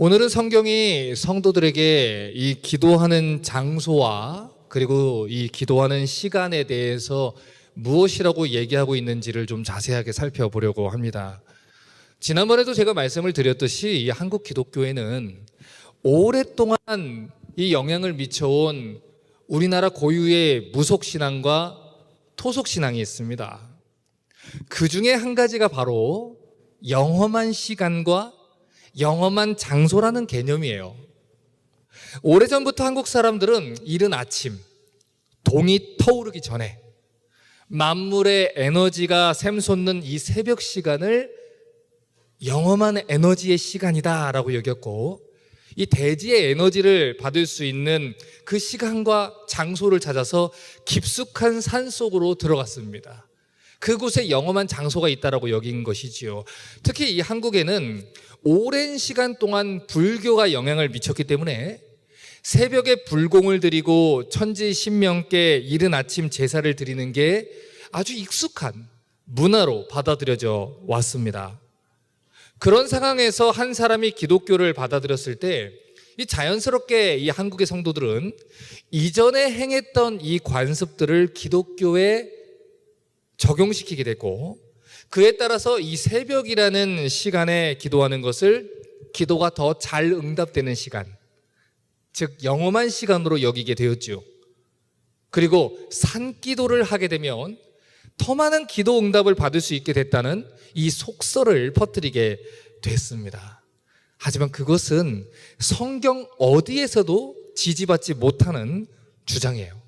오늘은 성경이 성도들에게 이 기도하는 장소와 그리고 이 기도하는 시간에 대해서 무엇이라고 얘기하고 있는지를 좀 자세하게 살펴보려고 합니다. 지난번에도 제가 말씀을 드렸듯이 이 한국 기독교에는 오랫동안 이 영향을 미쳐온 우리나라 고유의 무속신앙과 토속신앙이 있습니다. 그 중에 한 가지가 바로 영험한 시간과 영험한 장소라는 개념이에요. 오래전부터 한국 사람들은 이른 아침, 동이 터오르기 전에 만물의 에너지가 샘솟는 이 새벽 시간을 영험한 에너지의 시간이다라고 여겼고 이 대지의 에너지를 받을 수 있는 그 시간과 장소를 찾아서 깊숙한 산 속으로 들어갔습니다. 그곳에 영험한 장소가 있다라고 여긴 것이지요. 특히 이 한국에는 오랜 시간 동안 불교가 영향을 미쳤기 때문에 새벽에 불공을 드리고 천지 신명께 이른 아침 제사를 드리는 게 아주 익숙한 문화로 받아들여져 왔습니다. 그런 상황에서 한 사람이 기독교를 받아들였을 때 이 자연스럽게 이 한국의 성도들은 이전에 행했던 이 관습들을 기독교에 적용시키게 됐고 그에 따라서 이 새벽이라는 시간에 기도하는 것을 기도가 더 잘 응답되는 시간, 즉 영험한 시간으로 여기게 되었지요. 그리고 산 기도를 하게 되면 더 많은 기도 응답을 받을 수 있게 됐다는 이 속설을 퍼뜨리게 됐습니다. 하지만 그것은 성경 어디에서도 지지받지 못하는 주장이에요.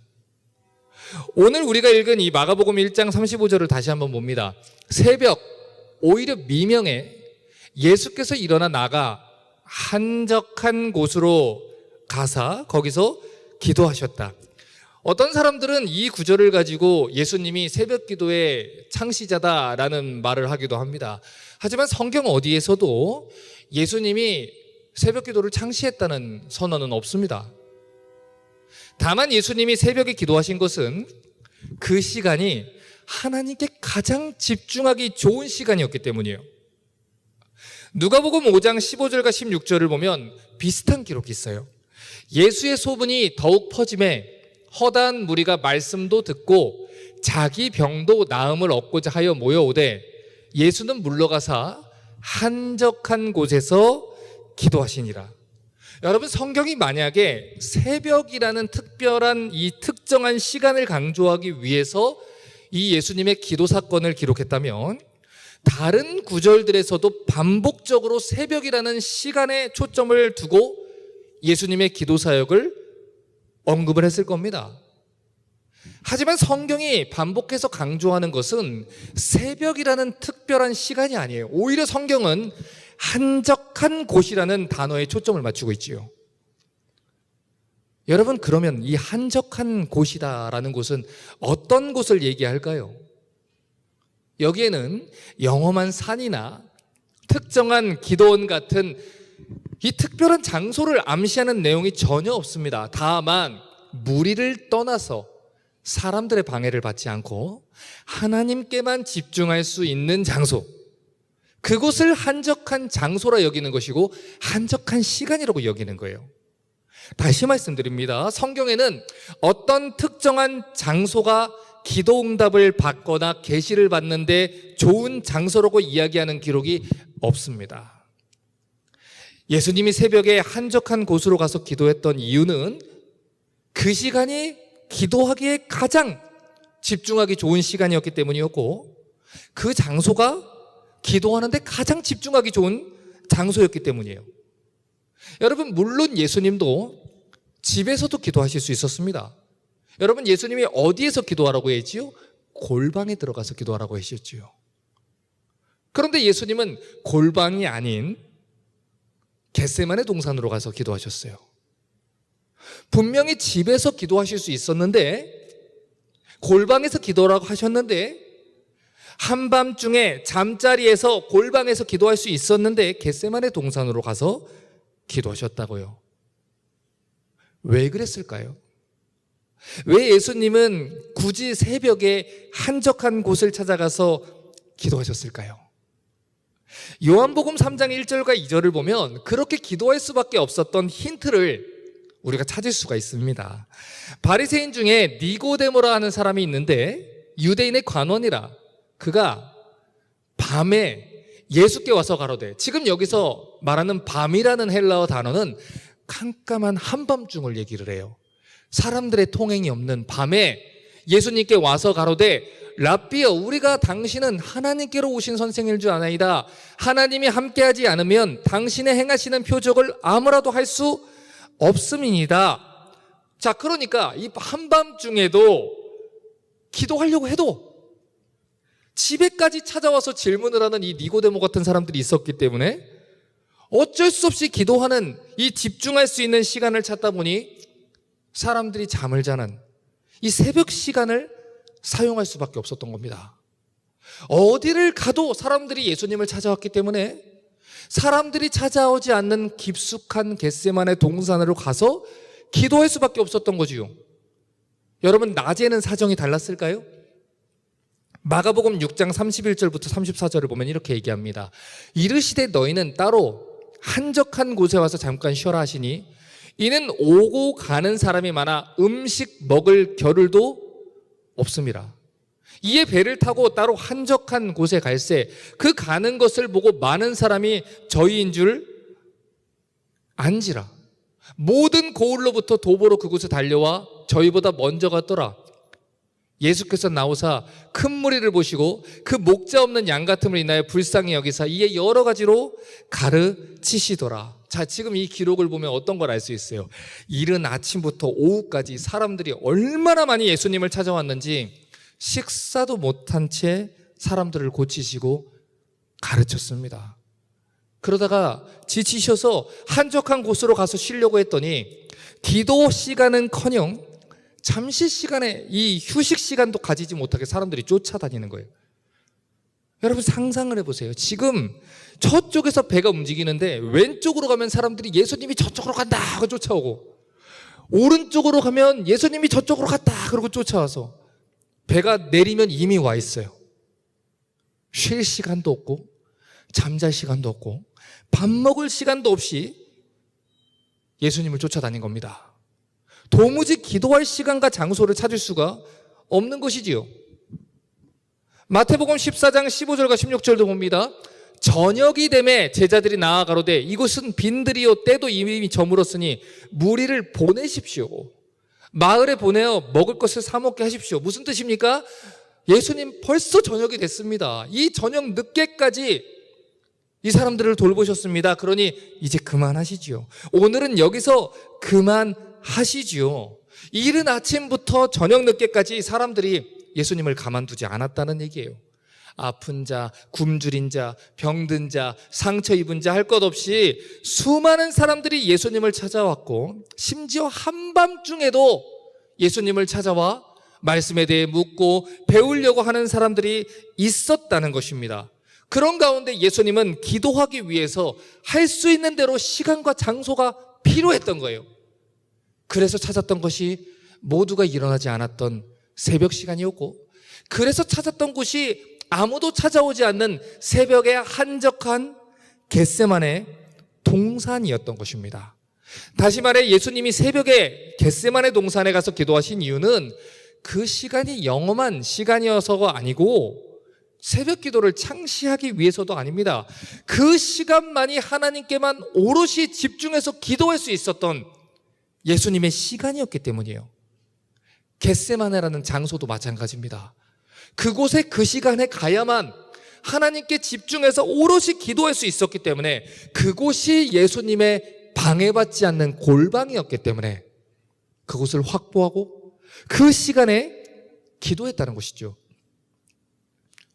오늘 우리가 읽은 이 마가복음 1장 35절을 다시 한번 봅니다. 새벽, 오히려 미명에 예수께서 일어나 나가 한적한 곳으로 가사 거기서 기도하셨다. 어떤 사람들은 이 구절을 가지고 예수님이 새벽 기도의 창시자다라는 말을 하기도 합니다. 하지만 성경 어디에서도 예수님이 새벽 기도를 창시했다는 선언은 없습니다. 다만 예수님이 새벽에 기도하신 것은 그 시간이 하나님께 가장 집중하기 좋은 시간이었기 때문이에요. 누가복음 5장 15절과 16절을 보면 비슷한 기록이 있어요. 예수의 소문이 더욱 퍼짐에 허다한 무리가 말씀도 듣고 자기 병도 나음을 얻고자 하여 모여오되 예수는 물러가사 한적한 곳에서 기도하시니라. 여러분 성경이 만약에 새벽이라는 특별한 이 특정한 시간을 강조하기 위해서 이 예수님의 기도 사건을 기록했다면 다른 구절들에서도 반복적으로 새벽이라는 시간에 초점을 두고 예수님의 기도 사역을 언급을 했을 겁니다. 하지만 성경이 반복해서 강조하는 것은 새벽이라는 특별한 시간이 아니에요. 오히려 성경은 한적한 곳이라는 단어에 초점을 맞추고 있지요. 여러분, 그러면 이 한적한 곳이다라는 곳은 어떤 곳을 얘기할까요? 여기에는 영험한 산이나 특정한 기도원 같은 이 특별한 장소를 암시하는 내용이 전혀 없습니다. 다만 무리를 떠나서 사람들의 방해를 받지 않고 하나님께만 집중할 수 있는 장소. 그곳을 한적한 장소라 여기는 것이고 한적한 시간이라고 여기는 거예요. 다시 말씀드립니다. 성경에는 어떤 특정한 장소가 기도 응답을 받거나 계시를 받는데 좋은 장소라고 이야기하는 기록이 없습니다. 예수님이 새벽에 한적한 곳으로 가서 기도했던 이유는 그 시간이 기도하기에 가장 집중하기 좋은 시간이었기 때문이었고 그 장소가 기도하는데 가장 집중하기 좋은 장소였기 때문이에요. 여러분, 물론 예수님도 집에서도 기도하실 수 있었습니다. 여러분, 예수님이 어디에서 기도하라고 했지요? 골방에 들어가서 기도하라고 하셨지요. 그런데 예수님은 골방이 아닌 겟세만의 동산으로 가서 기도하셨어요. 분명히 집에서 기도하실 수 있었는데 골방에서 기도라고 하셨는데 한밤중에 잠자리에서 골방에서 기도할 수 있었는데 겟세만의 동산으로 가서 기도하셨다고요. 왜 그랬을까요? 왜 예수님은 굳이 새벽에 한적한 곳을 찾아가서 기도하셨을까요? 요한복음 3장 1절과 2절을 보면 그렇게 기도할 수밖에 없었던 힌트를 우리가 찾을 수가 있습니다. 바리새인 중에 니고데모라 하는 사람이 있는데 유대인의 관원이라 그가 밤에 예수께 와서 가로되 지금 여기서 말하는 밤이라는 헬라어 단어는 깜깜한 한밤중을 얘기를 해요. 사람들의 통행이 없는 밤에 예수님께 와서 가로되 라비어 우리가 당신은 하나님께로 오신 선생일 줄 아나이다. 하나님이 함께하지 않으면 당신의 행하시는 표적을 아무라도 할 수 없음이니다. 자, 그러니까 이 한밤중에도 기도하려고 해도 집에까지 찾아와서 질문을 하는 이 니고데모 같은 사람들이 있었기 때문에 어쩔 수 없이 기도하는 이 집중할 수 있는 시간을 찾다 보니 사람들이 잠을 자는 이 새벽 시간을 사용할 수밖에 없었던 겁니다. 어디를 가도 사람들이 예수님을 찾아왔기 때문에 사람들이 찾아오지 않는 깊숙한 겟세만의 동산으로 가서 기도할 수밖에 없었던 거지요. 여러분 낮에는 사정이 달랐을까요? 마가복음 6장 31절부터 34절을 보면 이렇게 얘기합니다. 이르시되 너희는 따로 한적한 곳에 와서 잠깐 쉬어라 하시니 이는 오고 가는 사람이 많아 음식 먹을 겨를도 없습니다. 이에 배를 타고 따로 한적한 곳에 갈새 그 가는 것을 보고 많은 사람이 저희인 줄 안지라 모든 고을로부터 도보로 그곳에 달려와 저희보다 먼저 갔더라 예수께서 나오사 큰 무리를 보시고 그 목자 없는 양 같음을 인하여 불쌍히 여기사 이에 여러 가지로 가르치시더라. 자, 지금 이 기록을 보면 어떤 걸 알 수 있어요? 이른 아침부터 오후까지 사람들이 얼마나 많이 예수님을 찾아왔는지 식사도 못한 채 사람들을 고치시고 가르쳤습니다. 그러다가 지치셔서 한적한 곳으로 가서 쉬려고 했더니 기도 시간은 커녕 잠시 시간에 이 휴식 시간도 가지지 못하게 사람들이 쫓아다니는 거예요. 여러분 상상을 해보세요. 지금 저쪽에서 배가 움직이는데 왼쪽으로 가면 사람들이 예수님이 저쪽으로 간다 하고 쫓아오고 오른쪽으로 가면 예수님이 저쪽으로 갔다 그러고 쫓아와서 배가 내리면 이미 와 있어요. 쉴 시간도 없고 잠잘 시간도 없고 밥 먹을 시간도 없이 예수님을 쫓아다닌 겁니다. 도무지 기도할 시간과 장소를 찾을 수가 없는 것이지요. 마태복음 14장 15절과 16절도 봅니다. 저녁이 되매 제자들이 나아 가로되 이곳은 빈들이요 때도 이미 저물었으니 무리를 보내십시오. 마을에 보내어 먹을 것을 사 먹게 하십시오. 무슨 뜻입니까? 예수님 벌써 저녁이 됐습니다. 이 저녁 늦게까지 이 사람들을 돌보셨습니다. 그러니 이제 그만하시지요. 오늘은 여기서 그만 하시지요. 이른 아침부터 저녁 늦게까지 사람들이 예수님을 가만두지 않았다는 얘기예요. 아픈 자, 굶주린 자, 병든 자, 상처 입은 자 할 것 없이 수많은 사람들이 예수님을 찾아왔고 심지어 한밤중에도 예수님을 찾아와 말씀에 대해 묻고 배우려고 하는 사람들이 있었다는 것입니다. 그런 가운데 예수님은 기도하기 위해서 할 수 있는 대로 시간과 장소가 필요했던 거예요. 그래서 찾았던 것이 모두가 일어나지 않았던 새벽 시간이었고, 그래서 찾았던 곳이 아무도 찾아오지 않는 새벽의 한적한 겟세만의 동산이었던 것입니다. 다시 말해 예수님이 새벽에 겟세만의 동산에 가서 기도하신 이유는 그 시간이 영험한 시간이어서가 아니고 새벽 기도를 창시하기 위해서도 아닙니다. 그 시간만이 하나님께만 오롯이 집중해서 기도할 수 있었던 예수님의 시간이었기 때문이에요. 겟세마네라는 장소도 마찬가지입니다. 그곳에 그 시간에 가야만 하나님께 집중해서 오롯이 기도할 수 있었기 때문에 그곳이 예수님의 방해받지 않는 골방이었기 때문에 그곳을 확보하고 그 시간에 기도했다는 것이죠.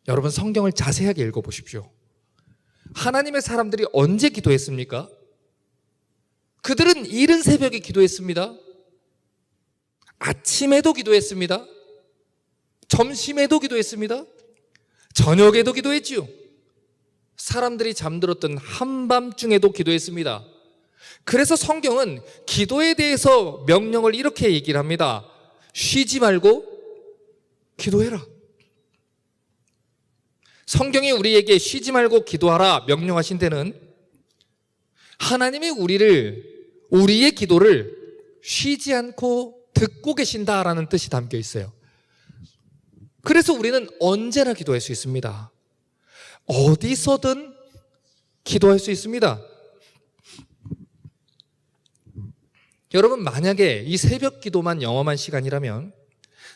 여러분 성경을 자세하게 읽어보십시오. 하나님의 사람들이 언제 기도했습니까? 그들은 이른 새벽에 기도했습니다. 아침에도 기도했습니다. 점심에도 기도했습니다. 저녁에도 기도했지요. 사람들이 잠들었던 한밤중에도 기도했습니다. 그래서 성경은 기도에 대해서 명령을 이렇게 얘기를 합니다. 쉬지 말고 기도해라. 성경이 우리에게 쉬지 말고 기도하라 명령하신 데는 하나님이 우리를 우리의 기도를 쉬지 않고 듣고 계신다라는 뜻이 담겨 있어요. 그래서 우리는 언제나 기도할 수 있습니다. 어디서든 기도할 수 있습니다. 여러분, 만약에 이 새벽 기도만 영험한 시간이라면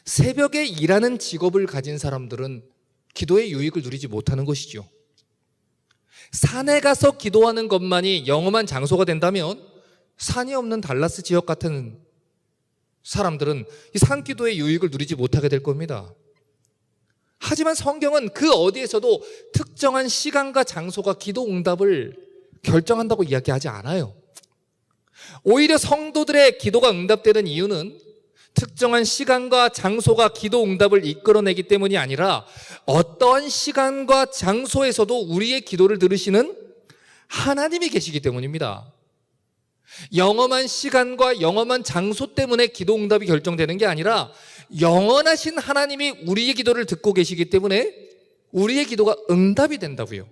새벽에 일하는 직업을 가진 사람들은 기도의 유익을 누리지 못하는 것이죠. 산에 가서 기도하는 것만이 영험한 장소가 된다면 산이 없는 달라스 지역 같은 사람들은 이 산 기도의 유익을 누리지 못하게 될 겁니다. 하지만 성경은 그 어디에서도 특정한 시간과 장소가 기도 응답을 결정한다고 이야기하지 않아요. 오히려 성도들의 기도가 응답되는 이유는 특정한 시간과 장소가 기도 응답을 이끌어내기 때문이 아니라 어떠한 시간과 장소에서도 우리의 기도를 들으시는 하나님이 계시기 때문입니다. 영험한 시간과 영험한 장소 때문에 기도 응답이 결정되는 게 아니라 영원하신 하나님이 우리의 기도를 듣고 계시기 때문에 우리의 기도가 응답이 된다고요.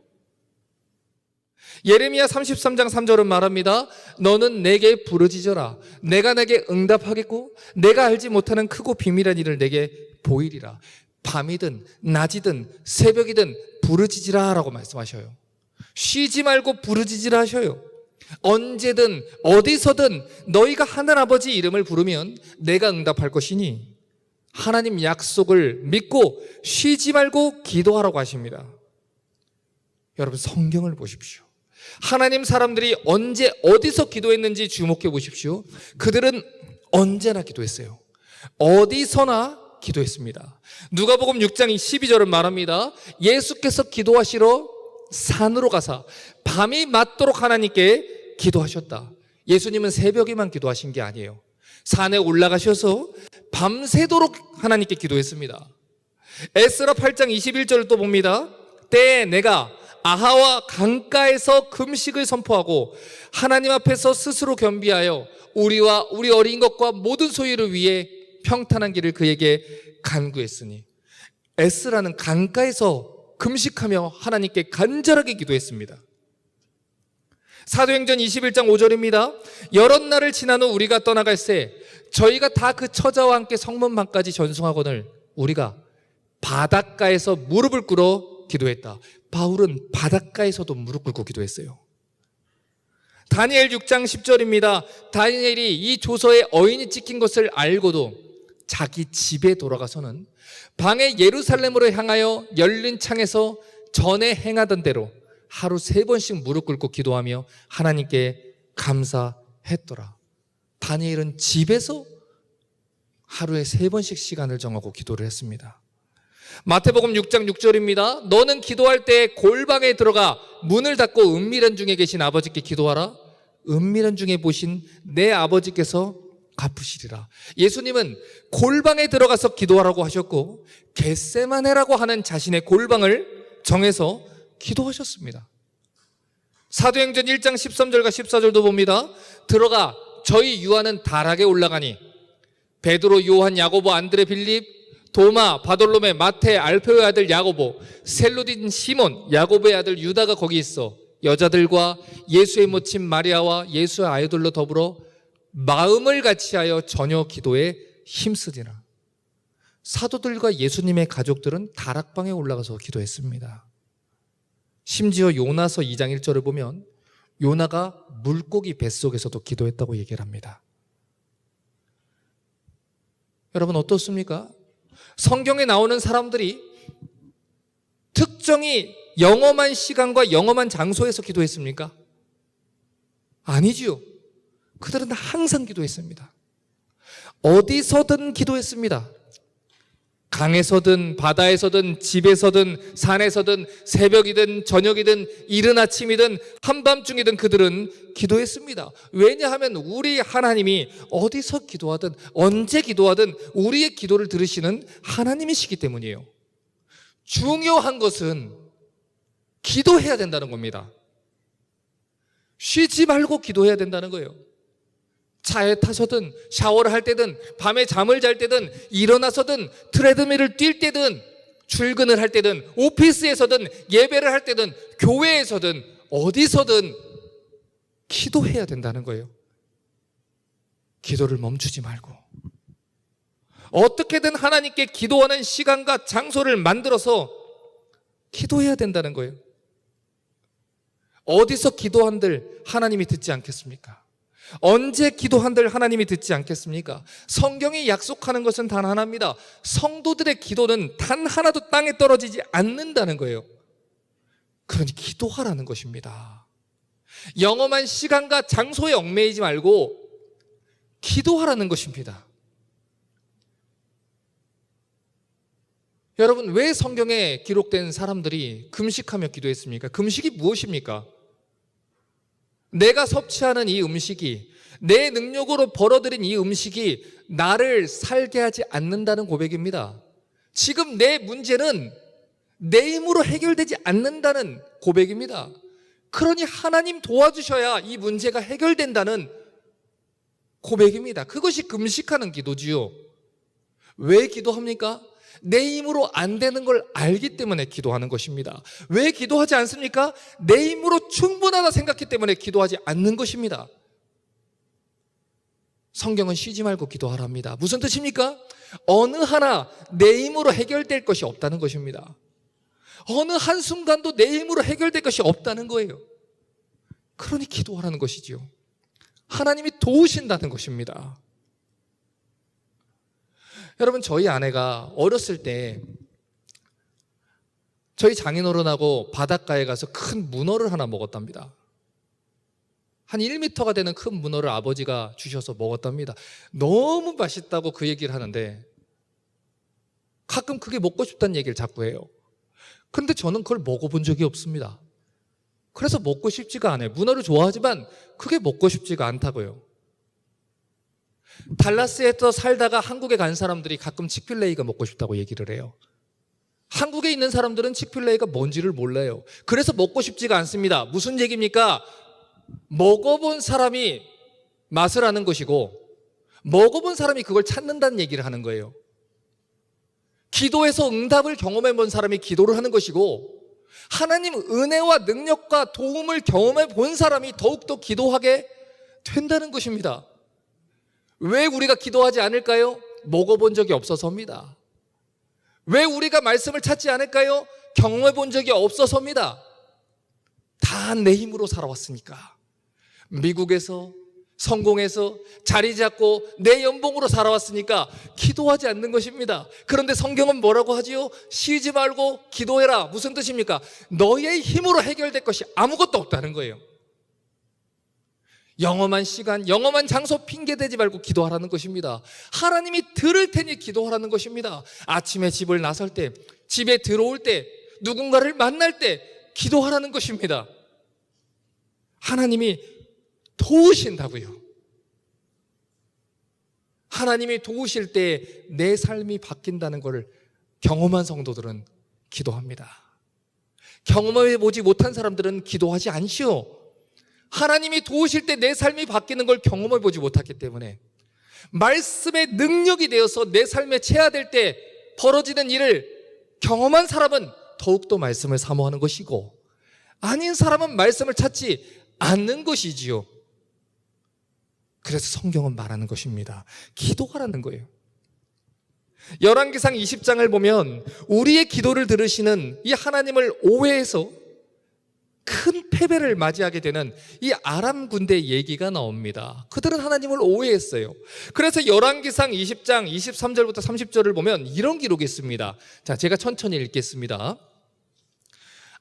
예레미야 33장 3절은 말합니다. 너는 내게 부르짖어라. 내가 내게 응답하겠고 내가 알지 못하는 크고 비밀한 일을 내게 보이리라. 밤이든 낮이든 새벽이든 부르짖으라라고 말씀하셔요. 쉬지 말고 부르짖으라 하셔요. 언제든 어디서든 너희가 하늘 아버지 이름을 부르면 내가 응답할 것이니 하나님 약속을 믿고 쉬지 말고 기도하라고 하십니다. 여러분 성경을 보십시오. 하나님 사람들이 언제 어디서 기도했는지 주목해 보십시오. 그들은 언제나 기도했어요. 어디서나 기도했습니다. 누가복음 6장 12절은 말합니다. 예수께서 기도하시러 산으로 가사 밤이 맞도록 하나님께 기도하셨다. 예수님은 새벽에만 기도하신 게 아니에요. 산에 올라가셔서 밤새도록 하나님께 기도했습니다. 에스라 8장 21절을 또 봅니다. 때에 내가 아하와 강가에서 금식을 선포하고 하나님 앞에서 스스로 겸비하여 우리와 우리 어린 것과 모든 소유를 위해 평탄한 길을 그에게 간구했으니 에스라는 강가에서 금식하며 하나님께 간절하게 기도했습니다. 사도행전 21장 5절입니다. 여러 날을 지난 후 우리가 떠나갈 새 저희가 다 그 처자와 함께 성문방까지 전송하거늘 우리가 바닷가에서 무릎을 꿇어 기도했다. 바울은 바닷가에서도 무릎 꿇고 기도했어요. 다니엘 6장 10절입니다. 다니엘이 이 조서에 어인이 찍힌 것을 알고도 자기 집에 돌아가서는 방에 예루살렘으로 향하여 열린 창에서 전에 행하던 대로 하루 세 번씩 무릎 꿇고 기도하며 하나님께 감사했더라. 다니엘은 집에서 하루에 세 번씩 시간을 정하고 기도를 했습니다. 마태복음 6장 6절입니다. 너는 기도할 때 골방에 들어가 문을 닫고 은밀한 중에 계신 아버지께 기도하라. 은밀한 중에 보신 내 아버지께서 갚으시리라. 예수님은 골방에 들어가서 기도하라고 하셨고 겟세마네라고 하는 자신의 골방을 정해서 기도하셨습니다. 사도행전 1장 13절과 14절도 봅니다. 들어가 저희 유아는 다락에 올라가니 베드로, 요한, 야고보, 안드레, 빌립, 도마, 바돌로메, 마테, 알페오의 아들 야고보, 셀로딘 시몬, 야고보의 아들 유다가 거기 있어 여자들과 예수의 모친 마리아와 예수의 아이들로 더불어 마음을 같이하여 저녁 기도에 힘쓰리라. 사도들과 예수님의 가족들은 다락방에 올라가서 기도했습니다. 심지어 요나서 2장 1절을 보면 요나가 물고기 뱃속에서도 기도했다고 얘기를 합니다. 여러분 어떻습니까? 성경에 나오는 사람들이 특정히 영험한 시간과 영험한 장소에서 기도했습니까? 아니지요. 그들은 항상 기도했습니다. 어디서든 기도했습니다. 강에서든 바다에서든 집에서든 산에서든 새벽이든 저녁이든 이른 아침이든 한밤중이든 그들은 기도했습니다. 왜냐하면 우리 하나님이 어디서 기도하든 언제 기도하든 우리의 기도를 들으시는 하나님이시기 때문이에요. 중요한 것은 기도해야 된다는 겁니다. 쉬지 말고 기도해야 된다는 거예요. 차에 타서든 샤워를 할 때든 밤에 잠을 잘 때든 일어나서든 트레드밀을 뛸 때든 출근을 할 때든 오피스에서든 예배를 할 때든 교회에서든 어디서든 기도해야 된다는 거예요. 기도를 멈추지 말고 어떻게든 하나님께 기도하는 시간과 장소를 만들어서 기도해야 된다는 거예요. 어디서 기도한들 하나님이 듣지 않겠습니까? 언제 기도한들 하나님이 듣지 않겠습니까? 성경이 약속하는 것은 단 하나입니다. 성도들의 기도는 단 하나도 땅에 떨어지지 않는다는 거예요. 그러니 기도하라는 것입니다. 영험한 시간과 장소에 얽매이지 말고 기도하라는 것입니다. 여러분, 왜 성경에 기록된 사람들이 금식하며 기도했습니까? 금식이 무엇입니까? 내가 섭취하는 이 음식이 내 능력으로 벌어들인 이 음식이 나를 살게 하지 않는다는 고백입니다. 지금 내 문제는 내 힘으로 해결되지 않는다는 고백입니다. 그러니 하나님 도와주셔야 이 문제가 해결된다는 고백입니다. 그것이 금식하는 기도지요. 왜 기도합니까? 내 힘으로 안 되는 걸 알기 때문에 기도하는 것입니다. 왜 기도하지 않습니까? 내 힘으로 충분하다 생각했기 때문에 기도하지 않는 것입니다. 성경은 쉬지 말고 기도하랍니다. 무슨 뜻입니까? 어느 하나 내 힘으로 해결될 것이 없다는 것입니다. 어느 한순간도 내 힘으로 해결될 것이 없다는 거예요. 그러니 기도하라는 것이지요. 하나님이 도우신다는 것입니다. 여러분 저희 아내가 어렸을 때 저희 장인어른하고 바닷가에 가서 큰 문어를 하나 먹었답니다. 한 1m가 되는 큰 문어를 아버지가 주셔서 먹었답니다. 너무 맛있다고 그 얘기를 하는데 가끔 그게 먹고 싶다는 얘기를 자꾸 해요. 근데 저는 그걸 먹어본 적이 없습니다. 그래서 먹고 싶지가 않아요. 문어를 좋아하지만 그게 먹고 싶지가 않다고요. 달라스에서 살다가 한국에 간 사람들이 가끔 칙필레이가 먹고 싶다고 얘기를 해요. 한국에 있는 사람들은 칙필레이가 뭔지를 몰라요. 그래서 먹고 싶지가 않습니다. 무슨 얘기입니까? 먹어본 사람이 맛을 아는 것이고, 먹어본 사람이 그걸 찾는다는 얘기를 하는 거예요. 기도해서 응답을 경험해 본 사람이 기도를 하는 것이고, 하나님 은혜와 능력과 도움을 경험해 본 사람이 더욱더 기도하게 된다는 것입니다. 왜 우리가 기도하지 않을까요? 먹어본 적이 없어서입니다. 왜 우리가 말씀을 찾지 않을까요? 경험해 본 적이 없어서입니다. 다 내 힘으로 살아왔으니까. 미국에서 성공해서 자리 잡고 내 연봉으로 살아왔으니까 기도하지 않는 것입니다. 그런데 성경은 뭐라고 하지요? 쉬지 말고 기도해라. 무슨 뜻입니까? 너의 힘으로 해결될 것이 아무것도 없다는 거예요. 영험한 시간, 영험한 장소 핑계 대지 말고 기도하라는 것입니다. 하나님이 들을 테니 기도하라는 것입니다. 아침에 집을 나설 때, 집에 들어올 때, 누군가를 만날 때 기도하라는 것입니다. 하나님이 도우신다고요. 하나님이 도우실 때 내 삶이 바뀐다는 것을 경험한 성도들은 기도합니다. 경험해 보지 못한 사람들은 기도하지 않시오. 하나님이 도우실 때 내 삶이 바뀌는 걸 경험해 보지 못했기 때문에 말씀의 능력이 되어서 내 삶에 체화될 때 벌어지는 일을 경험한 사람은 더욱더 말씀을 사모하는 것이고 아닌 사람은 말씀을 찾지 않는 것이지요. 그래서 성경은 말하는 것입니다. 기도하라는 거예요. 열왕기상 20장을 보면 우리의 기도를 들으시는 이 하나님을 오해해서 큰 패배를 맞이하게 되는 이 아람 군대 얘기가 나옵니다. 그들은 하나님을 오해했어요. 그래서 열왕기상 20장 23절부터 30절을 보면 이런 기록이 있습니다. 자, 제가 천천히 읽겠습니다.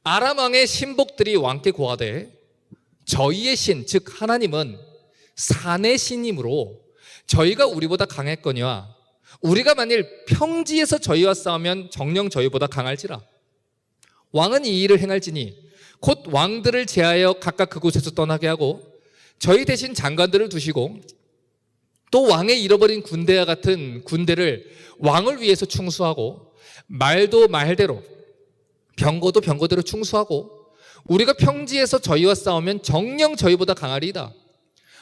아람 왕의 신복들이 왕께 고하되 저희의 신, 즉 하나님은 산의 신이므로 저희가 우리보다 강했거니와 우리가 만일 평지에서 저희와 싸우면 정령 저희보다 강할지라. 왕은 이 일을 행할지니 곧 왕들을 제하여 각각 그곳에서 떠나게 하고 저희 대신 장관들을 두시고 또 왕의 잃어버린 군대와 같은 군대를 왕을 위해서 충수하고 말도 말대로 병거도 병거대로 충수하고 우리가 평지에서 저희와 싸우면 정령 저희보다 강하리이다.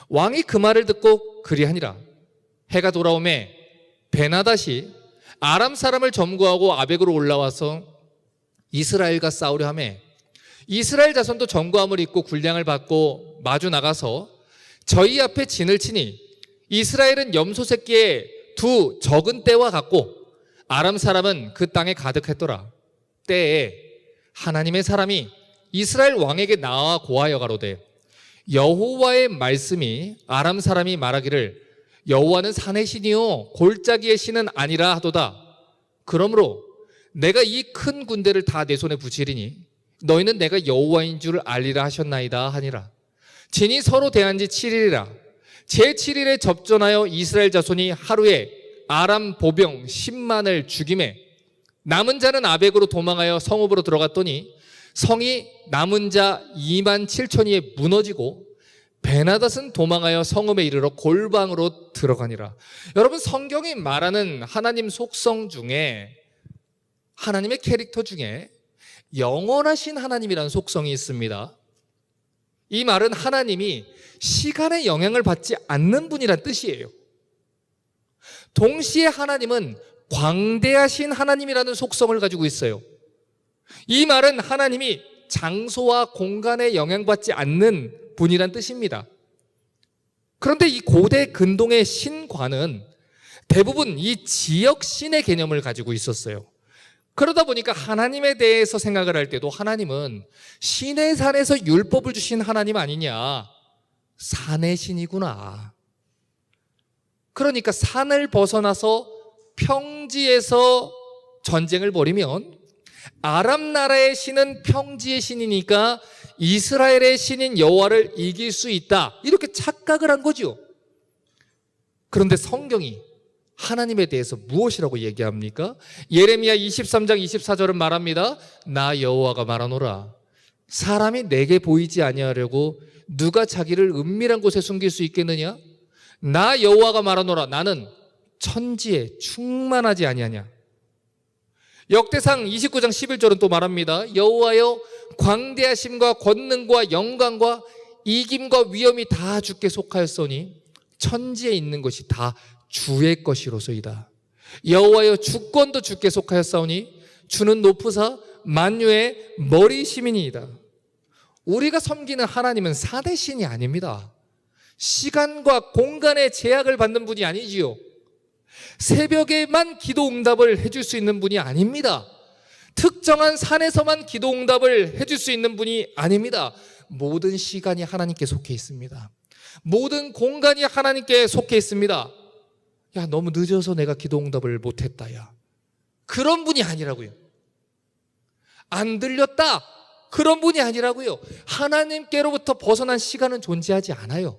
왕이 그 말을 듣고 그리하니라. 해가 돌아오매 베나다시 아람 사람을 점거하고 아벡으로 올라와서 이스라엘과 싸우려 하매 이스라엘 자손도 점거함을 입고 군량을 받고 마주 나가서 저희 앞에 진을 치니 이스라엘은 염소 새끼의 두 적은 떼와 같고 아람 사람은 그 땅에 가득했더라. 때에 하나님의 사람이 이스라엘 왕에게 나와 고하여 가로되 여호와의 말씀이 아람 사람이 말하기를 여호와는 산의 신이요 골짜기의 신은 아니라 하도다. 그러므로 내가 이 큰 군대를 다 내 손에 붙이리니 너희는 내가 여호와인 줄 알리라 하셨나이다 하니라. 진이 서로 대한 지 7일이라. 제 7일에 접전하여 이스라엘 자손이 하루에 아람 보병 10만을 죽임에 남은 자는 아벡으로 도망하여 성읍으로 들어갔더니 성이 남은 자 2만 7천이에 무너지고 베나닷은 도망하여 성읍에 이르러 골방으로 들어가니라. 여러분 성경이 말하는 하나님 속성 중에 하나님의 캐릭터 중에 영원하신 하나님이라는 속성이 있습니다. 이 말은 하나님이 시간의 영향을 받지 않는 분이란 뜻이에요. 동시에 하나님은 광대하신 하나님이라는 속성을 가지고 있어요. 이 말은 하나님이 장소와 공간에 영향받지 않는 분이란 뜻입니다. 그런데 이 고대 근동의 신관은 대부분 이 지역 신의 개념을 가지고 있었어요. 그러다 보니까 하나님에 대해서 생각을 할 때도 하나님은 신의 산에서 율법을 주신 하나님 아니냐. 산의 신이구나. 그러니까 산을 벗어나서 평지에서 전쟁을 벌이면 아람 나라의 신은 평지의 신이니까 이스라엘의 신인 여호와를 이길 수 있다. 이렇게 착각을 한 거죠. 그런데 성경이 하나님에 대해서 무엇이라고 얘기합니까? 예레미야 23장 24절은 말합니다. 나 여호와가 말하노라. 사람이 내게 보이지 아니하려고 누가 자기를 은밀한 곳에 숨길 수 있겠느냐? 나 여호와가 말하노라. 나는 천지에 충만하지 아니하냐? 역대상 29장 11절은 또 말합니다. 여호와여 광대하심과 권능과 영광과 이김과 위엄이 다 주께 속하였으니 천지에 있는 것이 다 주의 것이로소이다. 여호와여 주권도 주께 속하였사오니 주는 높으사 만유의 머리 시민이이다. 우리가 섬기는 하나님은 사대신이 아닙니다. 시간과 공간의 제약을 받는 분이 아니지요. 새벽에만 기도 응답을 해줄 수 있는 분이 아닙니다. 특정한 산에서만 기도 응답을 해줄 수 있는 분이 아닙니다. 모든 시간이 하나님께 속해 있습니다. 모든 공간이 하나님께 속해 있습니다. 야, 너무 늦어서 내가 기도 응답을 못했다, 야. 그런 분이 아니라고요. 안 들렸다. 그런 분이 아니라고요. 하나님께로부터 벗어난 시간은 존재하지 않아요.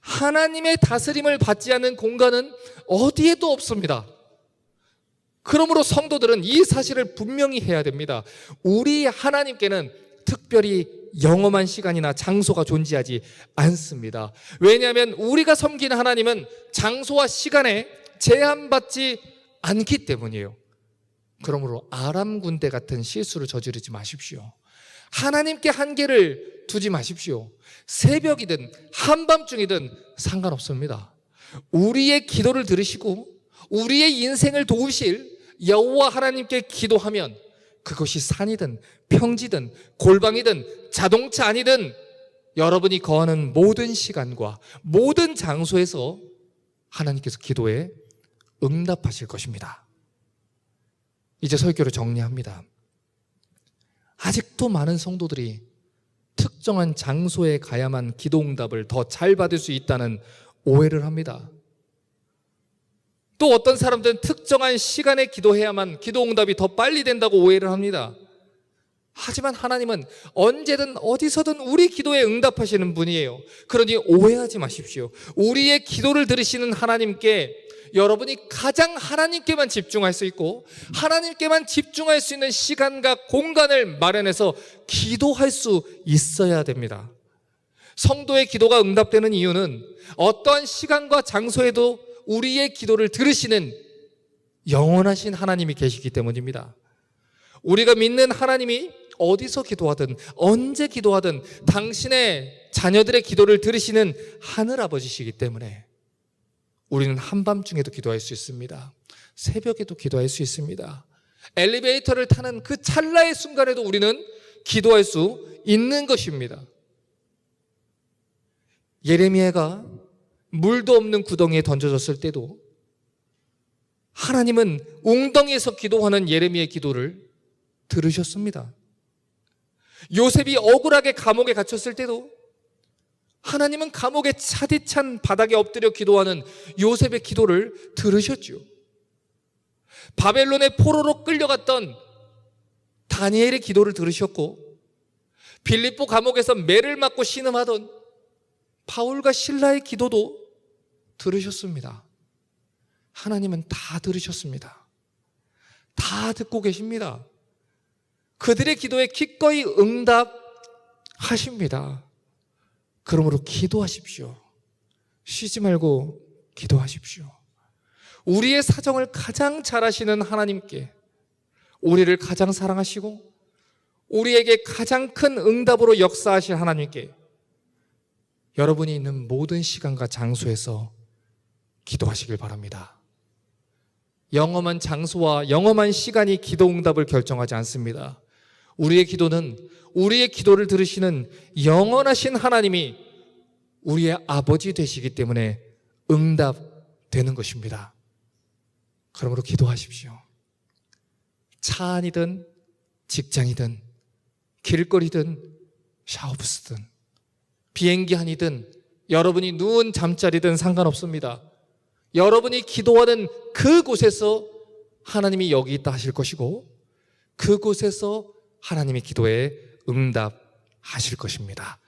하나님의 다스림을 받지 않는 공간은 어디에도 없습니다. 그러므로 성도들은 이 사실을 분명히 해야 됩니다. 우리 하나님께는 특별히 영험한 시간이나 장소가 존재하지 않습니다. 왜냐하면 우리가 섬기는 하나님은 장소와 시간에 제한받지 않기 때문이에요. 그러므로 아람 군대 같은 실수를 저지르지 마십시오. 하나님께 한계를 두지 마십시오. 새벽이든 한밤중이든 상관없습니다. 우리의 기도를 들으시고 우리의 인생을 도우실 여호와 하나님께 기도하면 그것이 산이든 평지든 골방이든 자동차 아니든 여러분이 거하는 모든 시간과 모든 장소에서 하나님께서 기도에 응답하실 것입니다. 이제 설교를 정리합니다. 아직도 많은 성도들이 특정한 장소에 가야만 기도 응답을 더 잘 받을 수 있다는 오해를 합니다. 또 어떤 사람들은 특정한 시간에 기도해야만 기도 응답이 더 빨리 된다고 오해를 합니다. 하지만 하나님은 언제든 어디서든 우리 기도에 응답하시는 분이에요. 그러니 오해하지 마십시오. 우리의 기도를 들으시는 하나님께 여러분이 가장 하나님께만 집중할 수 있고 하나님께만 집중할 수 있는 시간과 공간을 마련해서 기도할 수 있어야 됩니다. 성도의 기도가 응답되는 이유는 어떠한 시간과 장소에도 우리의 기도를 들으시는 영원하신 하나님이 계시기 때문입니다. 우리가 믿는 하나님이 어디서 기도하든 언제 기도하든 당신의 자녀들의 기도를 들으시는 하늘 아버지시기 때문에 우리는 한밤중에도 기도할 수 있습니다. 새벽에도 기도할 수 있습니다. 엘리베이터를 타는 그 찰나의 순간에도 우리는 기도할 수 있는 것입니다. 예레미야가 물도 없는 구덩이에 던져졌을 때도 하나님은 웅덩이에서 기도하는 예레미야의 기도를 들으셨습니다. 요셉이 억울하게 감옥에 갇혔을 때도 하나님은 감옥에 차디찬 바닥에 엎드려 기도하는 요셉의 기도를 들으셨죠. 바벨론의 포로로 끌려갔던 다니엘의 기도를 들으셨고 빌립보 감옥에서 매를 맞고 신음하던 바울과 신라의 기도도 들으셨습니다. 하나님은 다 들으셨습니다. 다 듣고 계십니다. 그들의 기도에 기꺼이 응답하십니다. 그러므로 기도하십시오. 쉬지 말고 기도하십시오. 우리의 사정을 가장 잘 아시는 하나님께 우리를 가장 사랑하시고 우리에게 가장 큰 응답으로 역사하실 하나님께 여러분이 있는 모든 시간과 장소에서 기도하시길 바랍니다. 영험한 장소와 영험한 시간이 기도 응답을 결정하지 않습니다. 우리의 기도는 우리의 기도를 들으시는 영원하신 하나님이 우리의 아버지 되시기 때문에 응답되는 것입니다. 그러므로 기도하십시오. 차 안이든 직장이든 길거리든 샤워부스든 비행기 안이든 여러분이 누운 잠자리든 상관없습니다. 여러분이 기도하는 그곳에서 하나님이 여기 있다 하실 것이고 그곳에서 하나님의 기도에 응답하실 것입니다.